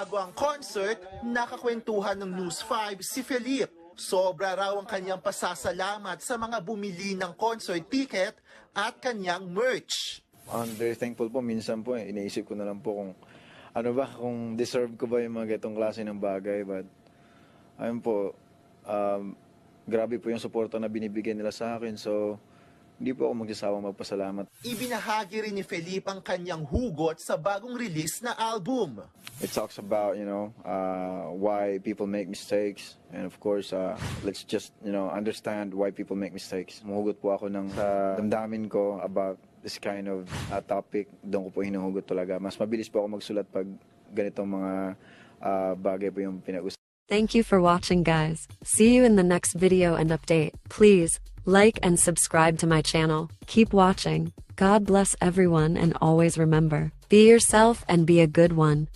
Bago ang concert, nakakwentuhan ng News 5 si Felipe. Sobra raw ang kanyang pasasalamat sa mga bumili ng concert ticket at kanyang merch. I'm very thankful po. Minsan po, eh, iniisip ko na lang po kung ano ba, kung deserve ko ba yung mga ganitong klase ng bagay. But, ayun po, um, grabe po yung suporta na binibigyan nila sa akin. So, hindi po ako magsasawang magpasalamat. Ibinahagi rin ni Felipe ang kanyang hugot sa bagong release na album. It talks about, you know, uh, why people make mistakes. And of course, uh, let's just, you know, understand why people make mistakes. Po ako ng sa damdamin ko about this kind of uh, topic. Doon ko po hinuhugot talaga. Mas mabilis po ako magsulat pag ganitong mga uh, bagay po yung pinag-usapan. Thank you for watching guys. See you in the next video and update. Please, like and subscribe to my channel. Keep watching. God bless everyone and always remember, be yourself and be a good one.